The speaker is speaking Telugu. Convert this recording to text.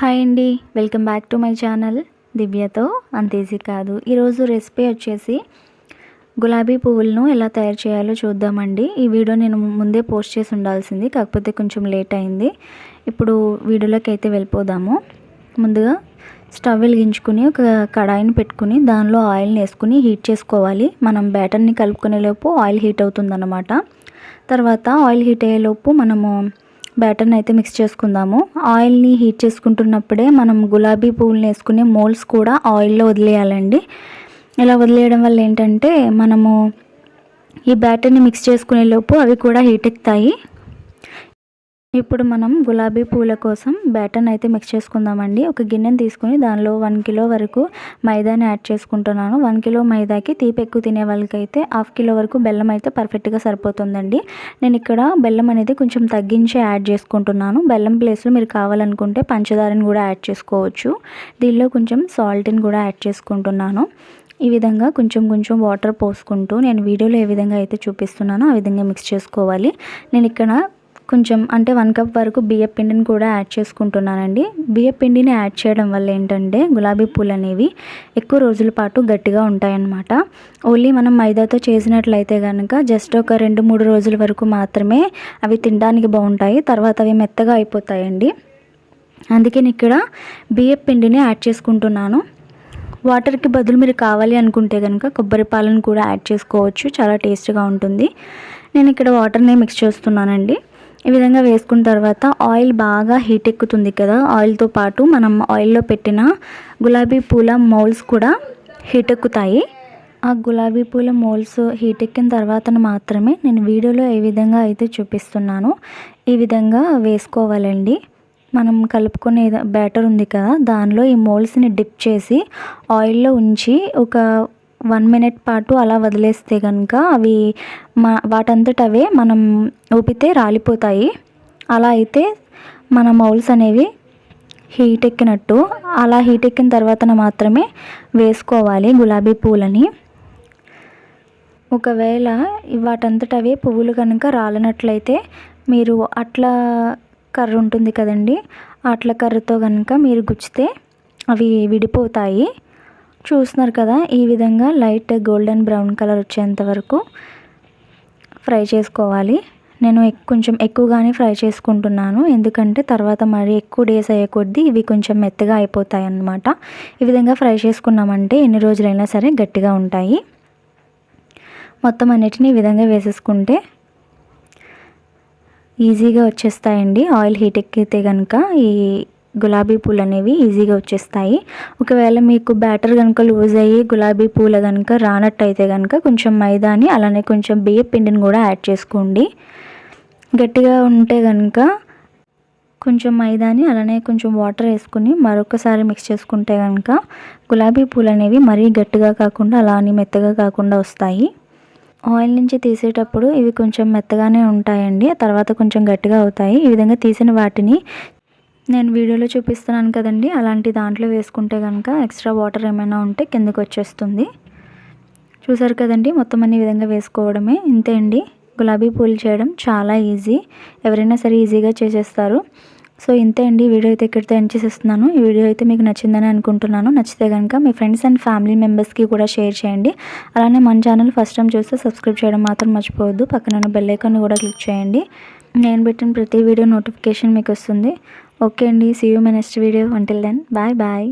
హాయ్ అండి. Welcome back to my channel. దివ్యతో అంతేజీ కాదు. ఈరోజు రెసిపీ వచ్చేసి గులాబీ పువ్వులను ఎలా తయారు చేయాలో చూద్దామండి. ఈ వీడియో నేను ముందే పోస్ట్ చేసి ఉండాల్సింది. కాకపోతే కొంచెం లేట్ అయింది. ఇప్పుడు వీడియోలోకి అయితే వెళ్ళిపోదాము. ముందుగా స్టవ్ వెలిగించుకుని ఒక కడాయిని పెట్టుకుని దానిలో ఆయిల్ని వేసుకుని హీట్ చేసుకోవాలి. మనం బ్యాటర్ని కలుపుకునేలోపు ఆయిల్ హీట్ అవుతుందన్నమాట. తర్వాత ఆయిల్ హీట్ అయ్యేలోపు మనము బ్యాటర్ని అయితే మిక్స్ చేసుకుందాము. ఆయిల్ని హీట్ చేసుకుంటున్నప్పుడే మనం గులాబీ పువ్వులు వేసుకునే మోల్స్ కూడా ఆయిల్లో వదిలేయాలండి. ఇలా వదిలేయడం వల్ల ఏంటంటే మనము ఈ బ్యాటర్ని మిక్స్ చేసుకునే లోపు అవి కూడా హీట్ ఎక్కుతాయి. ఇప్పుడు మనం గులాబీ పూల కోసం బ్యాటర్ని అయితే మిక్స్ చేసుకుందామండి. ఒక గిన్నెని తీసుకుని దానిలో వన్ కిలో వరకు మైదాని యాడ్ చేసుకుంటున్నాను. వన్ కిలో మైదాకి తీపి ఎక్కువ తినే వాళ్ళకైతే హాఫ్ కిలో వరకు బెల్లం అయితే పర్ఫెక్ట్గా సరిపోతుందండి. నేను ఇక్కడ బెల్లం అనేది కొంచెం తగ్గించి యాడ్ చేసుకుంటున్నాను. బెల్లం ప్లేస్లో మీరు కావాలనుకుంటే పంచదారని కూడా యాడ్ చేసుకోవచ్చు. దీనిలో కొంచెం సాల్ట్ని కూడా యాడ్ చేసుకుంటున్నాను. ఈ విధంగా కొంచెం కొంచెం వాటర్ పోసుకుంటూ నేను వీడియోలో ఏ విధంగా అయితే చూపిస్తున్నానో ఆ విధంగా మిక్స్ చేసుకోవాలి. నేను ఇక్కడ కొంచెం అంటే వన్ కప్ వరకు బియ్యం పిండిని కూడా యాడ్ చేసుకుంటున్నానండి. బియ్యం పిండిని యాడ్ చేయడం వల్ల ఏంటంటే గులాబీ పూలు అనేవి ఎక్కువ రోజుల పాటు గట్టిగా ఉంటాయన్నమాట. ఓన్లీ మనం మైదాతో చేసినట్లయితే కనుక జస్ట్ ఒక రెండు మూడు రోజుల వరకు మాత్రమే అవి తినడానికి బాగుంటాయి. తర్వాత అవి మెత్తగా అయిపోతాయండి. అందుకే ఇక్కడ బియ్యం పిండిని యాడ్ చేసుకుంటున్నాను. వాటర్కి బదులు మీరు కావాలి అనుకుంటే కనుక కొబ్బరి పాలను కూడా యాడ్ చేసుకోవచ్చు. చాలా టేస్ట్గా ఉంటుంది. నేను ఇక్కడ వాటర్ని మిక్స్ చేస్తున్నానండి. ఈ విధంగా వేసుకున్న తర్వాత ఆయిల్ బాగా హీట్ ఎక్కుతుంది కదా ఆయిల్తో పాటు మనం ఆయిల్లో పెట్టిన గులాబీ పూల మౌల్స్ కూడా హీట్ ఎక్కుతాయి. ఆ గులాబీ పూల మోల్స్ హీట్ ఎక్కిన తర్వాత మాత్రమే నేను వీడియోలో ఏ విధంగా అయితే చూపిస్తున్నాను ఈ విధంగా వేసుకోవాలండి. మనం కలుపుకునే బ్యాటర్ ఉంది కదా దానిలో ఈ మోల్స్ని డిప్ చేసి ఆయిల్లో ఉంచి ఒక వన్ మినిట్ పాటు అలా వదిలేస్తే కనుక అవి మా వాటంతట అవే మనం ఊపితే రాలిపోతాయి. అలా అయితే మన మౌల్స్ అనేవి హీట్ ఎక్కినట్టు అలా హీట్ ఎక్కిన తర్వాత మాత్రమే వేసుకోవాలి గులాబీ పూలని. ఒకవేళ వాటంతట అవే పువ్వులు కనుక రాలినట్లయితే మీరు అట్లా కర్ర ఉంటుంది కదండి అట్ల కర్రతో కనుక మీరు గుచ్చితే అవి విడిపోతాయి. చూస్తున్నారు కదా ఈ విధంగా లైట్ గోల్డెన్ బ్రౌన్ కలర్ వచ్చేంత వరకు ఫ్రై చేసుకోవాలి. నేను కొంచెం ఎక్కువగానే ఫ్రై చేసుకుంటున్నాను. ఎందుకంటే తర్వాత మరి ఎక్కువ డేస్ అయ్యే కొద్దీ ఇవి కొంచెం మెత్తగా అయిపోతాయి అన్నమాట ఈ విధంగా ఫ్రై చేసుకున్నామంటే ఎన్ని రోజులైనా సరే గట్టిగా ఉంటాయి. మొత్తం అన్నిటిని ఈ విధంగా వేసేసుకుంటే ఈజీగా వచ్చేస్తాయండి. ఆయిల్ హీట్ ఎక్కితే కనుక ఈ గులాబీ పూలు అనేవి ఈజీగా వచ్చేస్తాయి. ఒకవేళ మీకు బ్యాటర్ కనుక లూజ్ అయ్యి గులాబీ పూలు కనుక రానట్టయితే కనుక కొంచెం మైదాని అలానే కొంచెం బియ్య పిండిని కూడా యాడ్ చేసుకోండి. గట్టిగా ఉంటే కనుక కొంచెం మైదాని అలానే కొంచెం వాటర్ వేసుకుని మరొకసారి మిక్స్ చేసుకుంటే కనుక గులాబీ పూలు అనేవి మరీ గట్టిగా కాకుండా అలానే మెత్తగా కాకుండా వస్తాయి. ఆయిల్ నుంచి తీసేటప్పుడు ఇవి కొంచెం మెత్తగానే ఉంటాయండి. తర్వాత కొంచెం గట్టిగా అవుతాయి. ఈ విధంగా తీసిన వాటిని నేను వీడియోలో చూపిస్తున్నాను కదండి. అలాంటి దాంట్లో వేసుకుంటే కనుక ఎక్స్ట్రా వాటర్ ఏమైనా ఉంటే కిందకు వచ్చేస్తుంది. చూసారు కదండి మొత్తం అన్ని విధంగా వేసుకోవడమే. ఇంతే అండి. గులాబీ పూలు చేయడం చాలా ఈజీ. ఎవరైనా సరే ఈజీగా చేసేస్తారు. సో ఇంతే అండి. వీడియో అయితే ఇక్కడితో ఎండ్ చేసేస్తున్నాను. ఈ వీడియో అయితే మీకు నచ్చిందని అనుకుంటున్నాను. నచ్చితే కనుక మీ ఫ్రెండ్స్ అండ్ ఫ్యామిలీ మెంబర్స్కి కూడా షేర్ చేయండి. అలానే మన ఛానల్ ఫస్ట్ టైం చూస్తే సబ్స్క్రైబ్ చేయడం మాత్రం మర్చిపోవద్దు. పక్కన బెల్ ఐకాన్ని కూడా క్లిక్ చేయండి. నేను పెట్టిన ప్రతి వీడియో నోటిఫికేషన్ మీకు వస్తుంది. ఓకే అండి. See you my next video until then bye bye